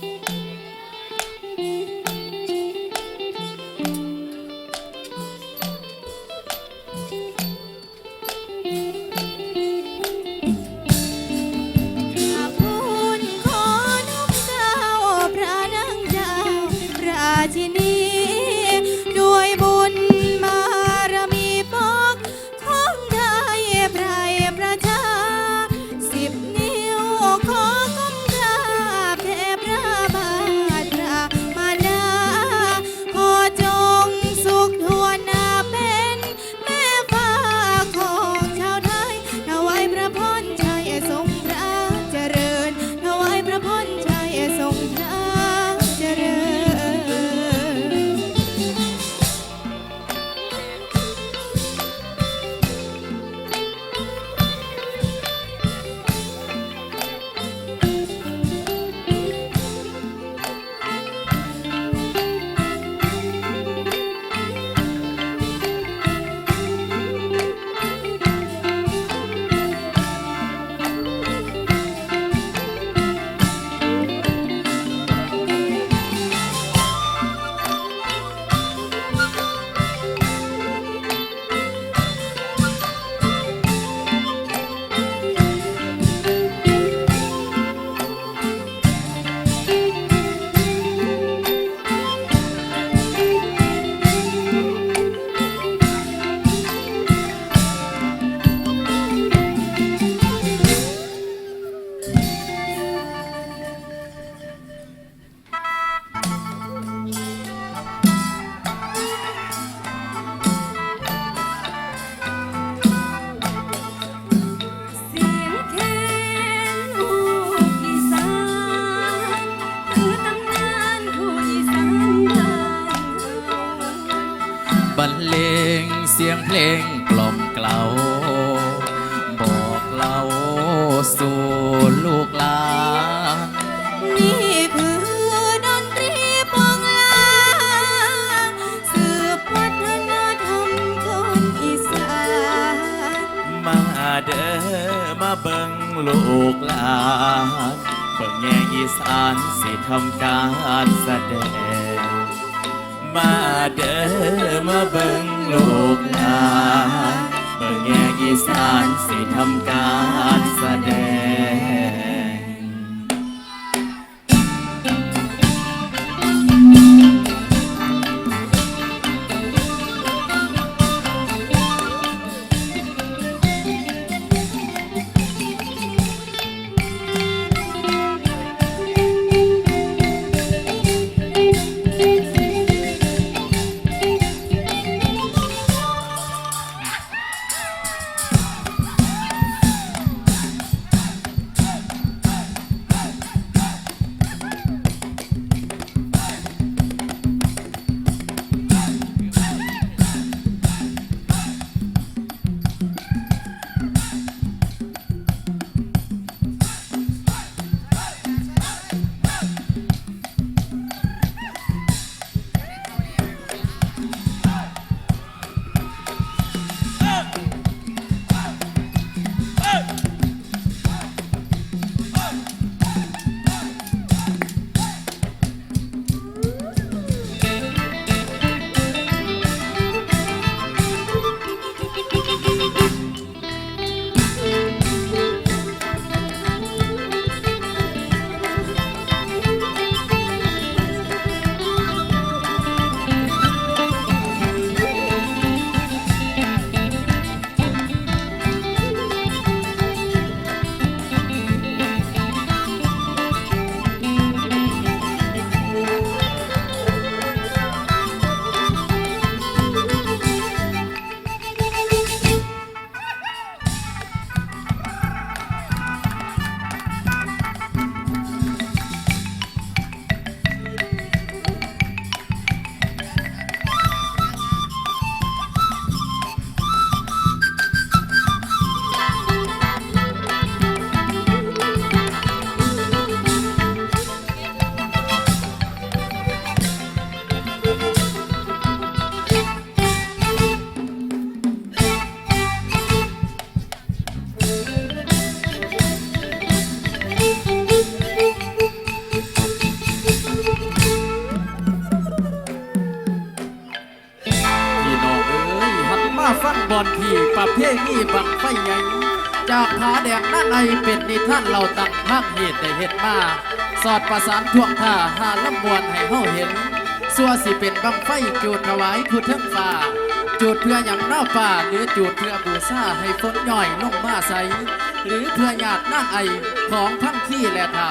ข้า ลงกล่อมเกลาบอกเล่าสู่ลูกหลานนี่คือดนตรีปองลางสืบวัฒนธรรมคนอีสานมาเด้อมาเบิ่งลูกหลานเบิ่งแยงอีสานสิทำการแสดง มาเด้อมาเบิ่ง ลูกหลานเบิ่งแยงอีสานสิทำการแสดง่ประเพณีบังไฟใหญ่จากผาแดงนั่นไอเป็นนิท่านเราตั้งพักเหตุได้เห็ดมาสอดประสานท่วงท่าหาลำบวนให้เฮาเห็นสัวสิเป็นบังไฟจูดถวายผู้ทั้งฟ้าจูดเพื่ออย่างน่าป่าหรือจูดเพื่อบูชาให้ฝนย่อยลงมาใสหรือเพื่อญาตินั่งไอของทั้งขี้และเท้า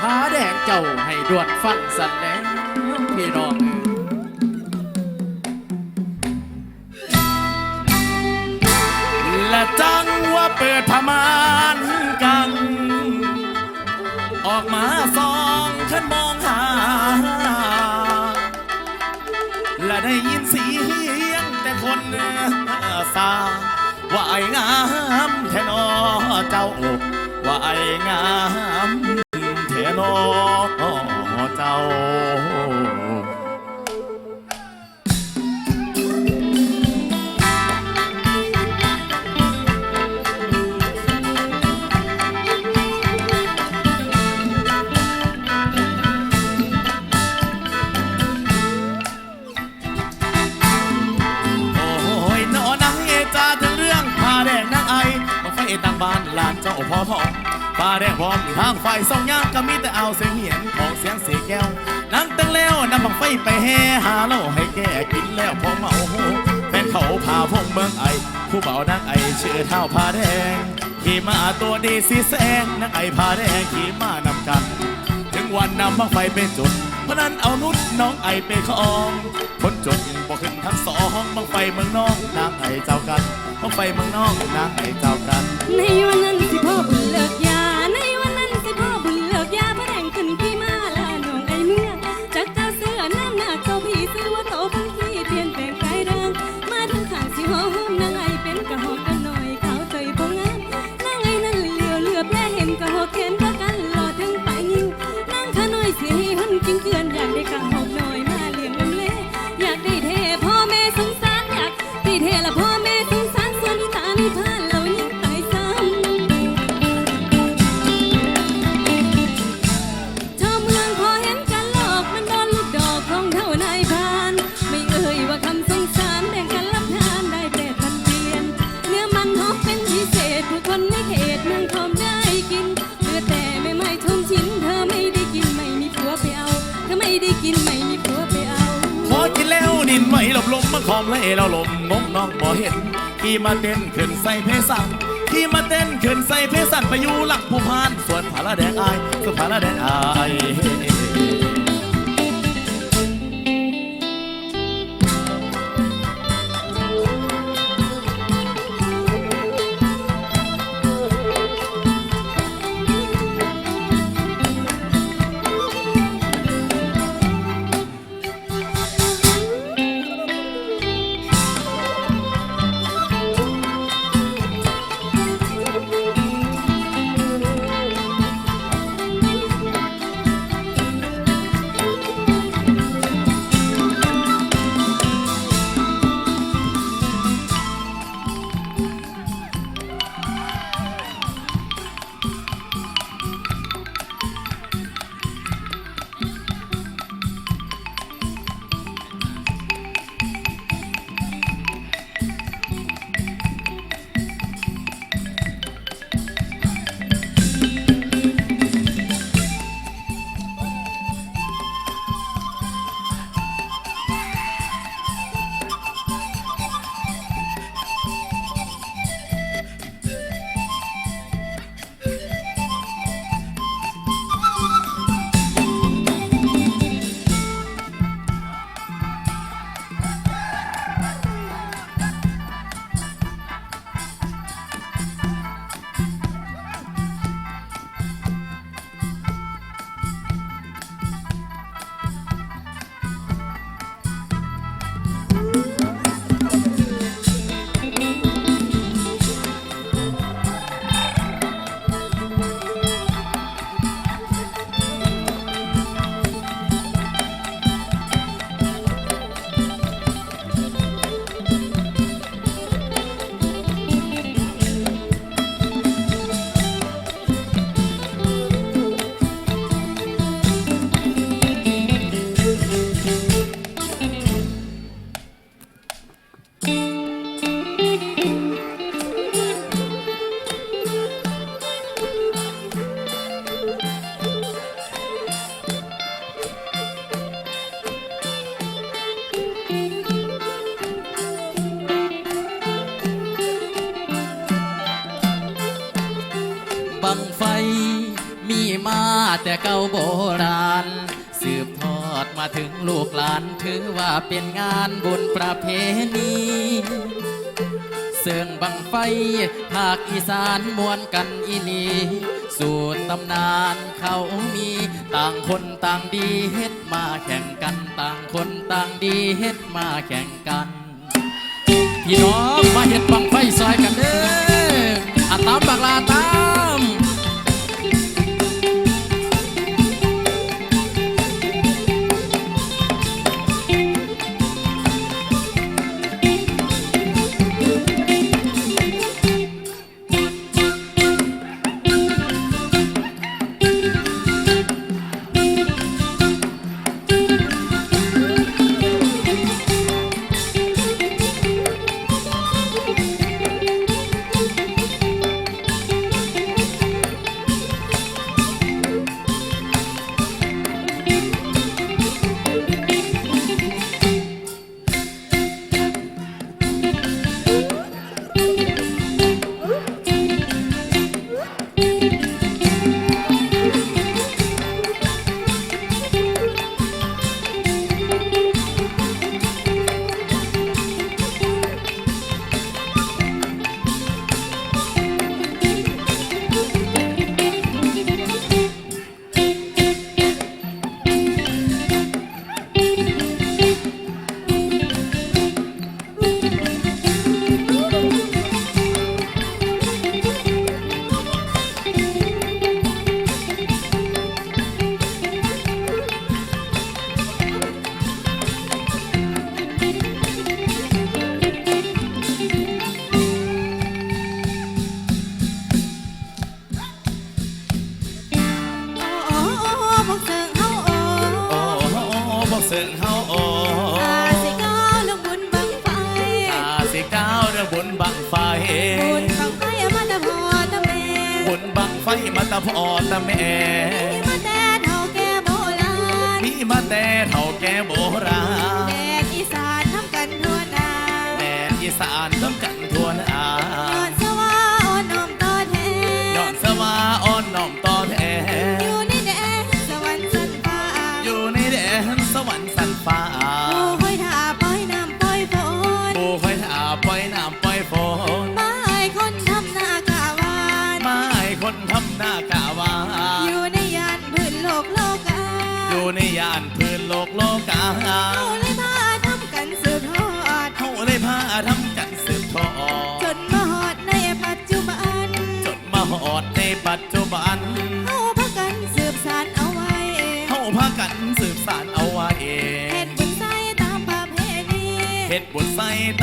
ผาแดงเจ้าให้ดวนฟังสันแล้วพี่น้อง พมานกัง ออกมาสองขึ้นมองหา และได้ยินเสียงแต่คนซาว่าไอ้งามแทนอเจ้าว่าไอ้งามแทนอเจ้า เจ้าพ่อพ่อผ้าแดงพร้อมทางไฟส่องยางก็มีแต่เอาเสียงเหียนของเสียงเสียแก้วนั่งตั้งแล้วนำบังไฟไปแห่หาเหล้าให้แก่กินแล้วพอเมาแฟนเขาพาพงเมืองไอ ผู้เบานางไอชื่อเท้าผ้าแดง ขี่มาตัวดีสีแสงนางไอผ้าแดงขี่มานำกัน ถึงวันนำบังไฟเป็นจุดะนั้นเอานุดน้องไอไปคลองคนจนบ่ขึ้นทั้งสองบังไฟเมืองนองนางไอเจ้ากันบังไฟเมืองนองนางไอเจ้ากัน ในวันนั้นสิพ่อบุญเลิก ไหวหลบลมมาคอมและเอเราลมงงน้องบ่เห็นขี่มาเต้นขึ้นใส่เพสังขี่มาเต้นขึ้นใส่เพสันไปอยู่หลักผู้พานส่วนผาละแดงอายส่วนผาละแดงอาย แต่เก่าโบราณ สืบทอดมาถึงลูกหลาน ถือว่าเป็นงานบุญประเพณีเสื่องบังไฟภาคอีสานมวนกันอีนีสูตรตำนานเขามีต่างคนต่างดีเฮ็ดมาแข่งกันต่างคนต่างดีเฮ็ดมาแข่งกันพี่น้องมาเฮ็ดบังไฟซอยกันเด้ออาตามบักลาตาม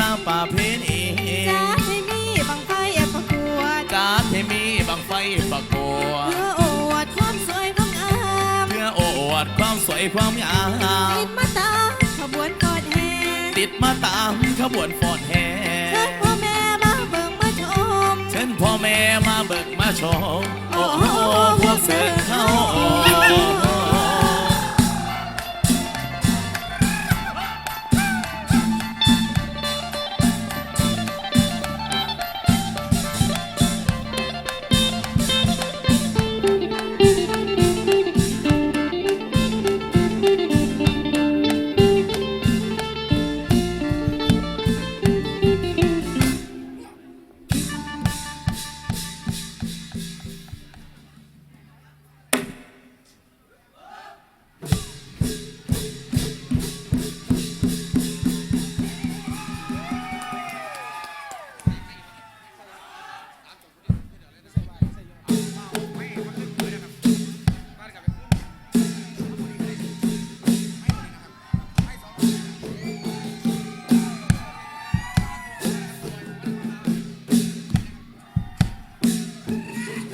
ส่ตามป่าเพณีจ้าให้มีบังไฟประกวดกาเทมีบังไฟประกวดเพื่ออวดความสวยความงามเพื่อโอวดความสวยความงามติดมาตามขบวนกอดแห่ติดมาตามขบวนฟอนแห่เชิญพ่อแม่มาเบิ่งมาชมเชิญพ่อแม่มาเบิกมาชมโอ้โอ้โหโหพวกเสือเข้า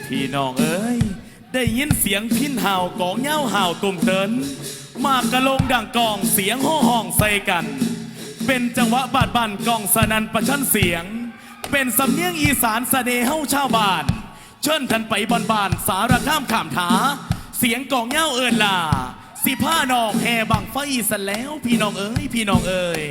พี่น้องเอ้ย ได้ยินเสียงพินเห่ากองเหย้าเห่าตุ่มเตินมากกระลงดังกองเสียงห่อห้องใส่กัน เป็นจังหวะบาดบันกองสนันประชันเสียง เป็นสำเนียงอีสานเสน่ห์เฮ้าชาวบ้าน เชิญท่านไปบอนบานสารข้ามขามถา เสียงกองเหย้าเอินลาสิผ้านองแห่บังไฟสแล้วพี่น้องเอ้ยพี่น้องเอ้ย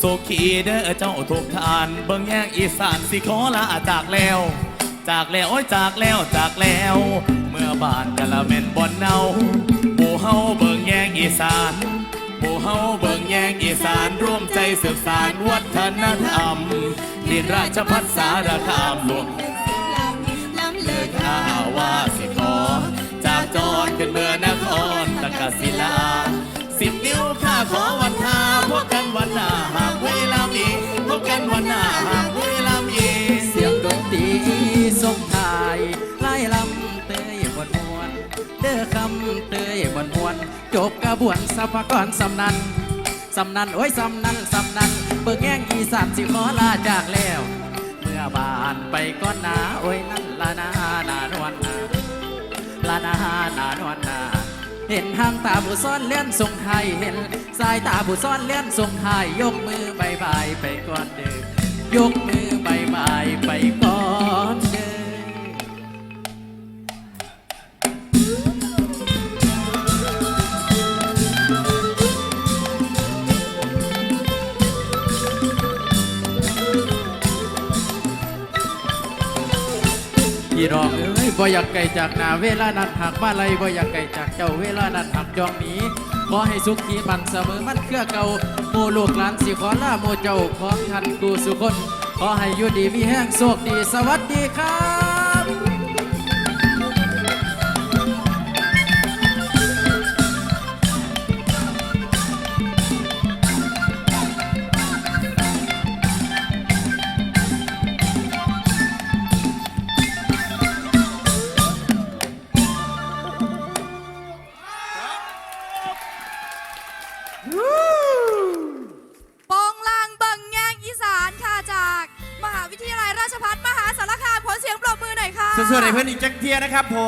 โซขีเด้อเจ้าทุกทาน เบิ่งแยกอีสานสิขอลาจากแล้ว จากแล้วโอ้ยจากแล้วจากแล้ว เมื่อบ้านกะละเม็นบอนเนาหมู่เฮาเบิ่งแยกอีสานหมู่เฮาเบิ่งแยกอีสานร่วมใจสืบสานวัฒนธรรมดินราชพัฒสารคามหลวงลำลำเลิกข้าว่าสิขอจากจอดขึ้นเมืองนครตะกศิลาสิบนิ้วข้าขอวั พบกันวันหน้าหากเวลามีเสียงดนตรีส่งท้ายไล่ลำเตยบนมวนเด้อคำเตยบนมวนจบกระบวนสัพกรสำนันสำนันโอ้ยสำนันสำนันเบิกแง่งอีสานสิขอลาจากแล้ว เมื่อบานไปก้อนนาโอ้ยนั่นละนานานวลนาละนานานวลนา เห็นทางตาผู้ซ่อนเลื่อนทรงไทยเห็นสายตาผู้ซ่อนเลื่อนทรงไทยยกมือบายบายไปก่อนเด้อยกมือบายบายไปก่อนเด้อพี่รอง บ่อยากไกลจากนาเวลานัดหักมาลัยบ่อยากไกลจากเจ้าเวลานัดหักจองหนีขอให้สุขีมันเสมอมันเครือเก่าโมลูกหลานสิขอลาโมเจ้าของทันกูสุคน ขอให้อยู่ดีมีแห้งโชคดีสวัสดีครับ ครับผม